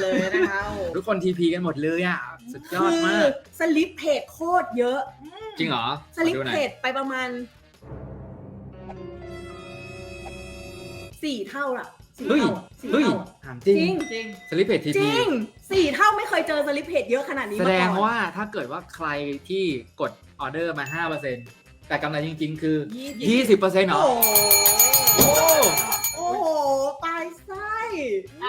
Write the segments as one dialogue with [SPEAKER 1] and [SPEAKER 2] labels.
[SPEAKER 1] เลยนะคะโอ้โห
[SPEAKER 2] ทุกคนทีพีกันหมดเลยอะ สุดยอดมา
[SPEAKER 1] คื
[SPEAKER 2] ก
[SPEAKER 1] สลิปเพจโคตรเยอะ
[SPEAKER 2] จริงเหรอ
[SPEAKER 1] สลิป
[SPEAKER 2] ขอดูหน่
[SPEAKER 1] เพ
[SPEAKER 2] อย
[SPEAKER 1] จไปประมาณสี่เท่าละสี่
[SPEAKER 2] เฮ้ย
[SPEAKER 1] เท่าอะสี่
[SPEAKER 2] เฮ้ย
[SPEAKER 1] เท่าอะ
[SPEAKER 2] ถามจริง
[SPEAKER 1] จริง
[SPEAKER 3] จริง
[SPEAKER 2] สลิปเพจที
[SPEAKER 1] จ
[SPEAKER 2] พี
[SPEAKER 1] ริงสี่เท่าไม่เคยเจอสลิปเพจเยอะขนาดนี้
[SPEAKER 2] แส
[SPEAKER 1] มา
[SPEAKER 2] ด
[SPEAKER 1] ก่
[SPEAKER 2] ง
[SPEAKER 1] อน
[SPEAKER 2] ว่าถ้าเกิดว่าใครที่กดออเดอร์มา 5%แต่กำไรจริงๆ คือ 20%เหรอ
[SPEAKER 1] โอ้โห
[SPEAKER 2] โอ้
[SPEAKER 1] โอ้โหตายไส้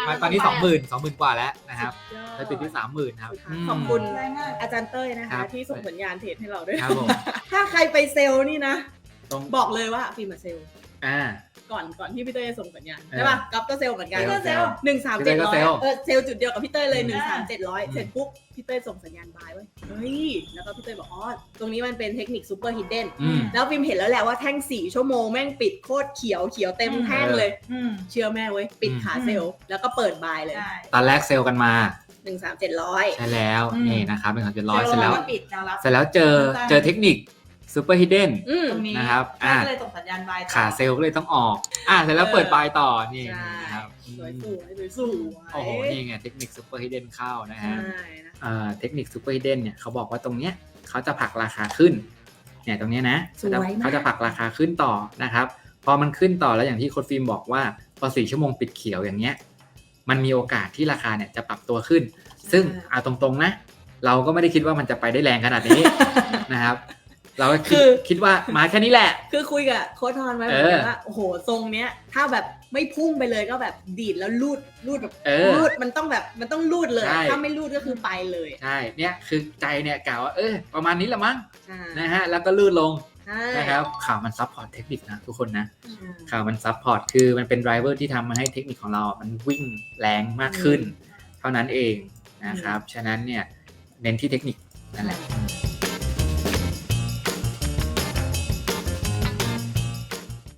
[SPEAKER 2] มาตอนนี้20,000 20,000กว่าแล้วนะครับ
[SPEAKER 1] ยอด
[SPEAKER 2] ไปปิดที่30,000ครับม
[SPEAKER 1] ขอบคุณ
[SPEAKER 3] ได้มาก
[SPEAKER 1] อาจารย์เต้ยนะ
[SPEAKER 2] ครั
[SPEAKER 1] คะ
[SPEAKER 2] บ
[SPEAKER 1] ที่ส่งสัญญาณเทรดให้เราด้วย
[SPEAKER 2] ครับผม
[SPEAKER 1] ถ้าใครไปเซลล์นี่นะ
[SPEAKER 2] ตรง
[SPEAKER 1] บอกเลยว่าฟิล์มมาเซลล์
[SPEAKER 2] อ่า
[SPEAKER 1] ก่อนก่อนที่พี่เต้ยจะส่งสัญญาณ
[SPEAKER 2] เออ
[SPEAKER 1] ใช่ป่ะก๊อฟก็เซลล์เหมือนกัน
[SPEAKER 2] เซลล์เซลล์
[SPEAKER 1] หนึ่งสาม
[SPEAKER 2] พี่เต้
[SPEAKER 1] เจ็ด
[SPEAKER 2] ยก็
[SPEAKER 1] ร้อ
[SPEAKER 2] เซ
[SPEAKER 1] ย
[SPEAKER 2] ลล์
[SPEAKER 1] เออเซลล์จุดเดียวกับพี่เต้ยเลยหนึ่ง
[SPEAKER 3] อ่า
[SPEAKER 1] สามเจ็ดร้อย
[SPEAKER 2] อืม
[SPEAKER 1] เสร็จปุ๊บพี่เต้ยส่งสัญญาณบายไว้ยเฮ้ยแล้วก็พี่เต้ยบอกอ๋อตรงนี้มันเป็นเทคนิคซูเปอร์ฮิดเด้น
[SPEAKER 2] อืม
[SPEAKER 1] แล้วฟิล์มเห็นแล้วแหละว่าแท่งสี่ชั่วโมงแม่งปิดโคตรเขียวเขียวเต็ม
[SPEAKER 3] อืม
[SPEAKER 1] แท่งเลย
[SPEAKER 3] อืม
[SPEAKER 1] เชื่อแม่เว้ยปิดขาเซลล์แล้วก็เปิดบายเลย
[SPEAKER 3] ได้
[SPEAKER 2] ตอนแรกเซลล์กันมา
[SPEAKER 1] หนึ่งสามเจ็ดร้อย
[SPEAKER 2] ใช่แล้ว
[SPEAKER 3] อืม
[SPEAKER 2] นี่นะครับเป็นของเจ็ดร้อยเสร็จแล้ว
[SPEAKER 3] ก็ปิดแนวรับ
[SPEAKER 2] เสร็จแล้วเจอ
[SPEAKER 3] ตั้ง
[SPEAKER 2] เจอเทคนิค ซูเปอร์ฮิดเด้น
[SPEAKER 1] อืม
[SPEAKER 3] ตรงนี้
[SPEAKER 2] นะครับอ่า
[SPEAKER 3] ก็เลยส่งสัญญาณบายต่อ
[SPEAKER 2] ขาเซลล์ก็เลยต้องออก อ่าเสร็จแล้ว
[SPEAKER 1] เออ
[SPEAKER 2] เปิดบายต่อนี่
[SPEAKER 1] ใช่
[SPEAKER 2] นะครับ
[SPEAKER 1] สวยสวยสวยสวย
[SPEAKER 2] โอ้โหนี่ไงเทคนิคซูเปอร์ฮิดเด้นเข้านะ
[SPEAKER 1] ใช่
[SPEAKER 2] ฮะ
[SPEAKER 1] นะ
[SPEAKER 2] อ่าเทคนิคซูเปอร์ฮิดเด้นเนี่ยเขาบอกว่าตรงเนี้ยเขาจะผลักราคาขึ้นเนี่ยตรงเนี้ยนะ
[SPEAKER 1] สวยมาก
[SPEAKER 2] เขาจะผลักราคาขึ้นต่อนะครับ พอมันขึ้นต่อแล้วอย่างที่โค้ดฟิล์มบอกว่าพอสี่ชั่วโมงปิดเขียวอย่างเงี้ยมันมีโอกาสที่ราคาเนี่ยจะปรับตัวขึ้น ซึ่งเอาตรงๆนะ เราก็ไม่ได้คิดว่ามันจะไปได้แรงขนาดนี้ นะครับ เราก็คิดคิดว่ามาแค่นี้แหละ
[SPEAKER 1] คือคุยกับโค้ชทอนไว้เห
[SPEAKER 2] เอ
[SPEAKER 1] มือน
[SPEAKER 2] อ
[SPEAKER 1] กันว่าโอ้โหทรงเนี้ย ถ้าแบบไม่พุ่งไปเลยก็แบบดีดแล้วลูดลูดแบบ
[SPEAKER 2] เออ
[SPEAKER 1] ลูดมันต้องแบบมันต้องลูดเลย
[SPEAKER 2] ใช่
[SPEAKER 1] ถ้าไม่ลูดก็คือไปเลย
[SPEAKER 2] ใช่เนี่ยคือใจเนี่ยกล่าวว่าเออประมาณนี้แหละมั้ง
[SPEAKER 1] ใช่
[SPEAKER 2] นะฮะแล้วก็ลื่นลง
[SPEAKER 1] ใช่
[SPEAKER 2] นะครับข่าวมันซับพอร์ตเทคนิคนะทุกคนนะ
[SPEAKER 1] ใช่
[SPEAKER 2] ข่าวมันซับพอร์ตคือมันเป็นไดรเวอร์ที่ทำมาให้เทคนิคของเรามันวิ่งแรงมากขึ้น เท่านั้นเองนะครับ ฉะนั้นเนี่ยเน้นที่เทคนิคนั่นแหละ
[SPEAKER 1] ใช่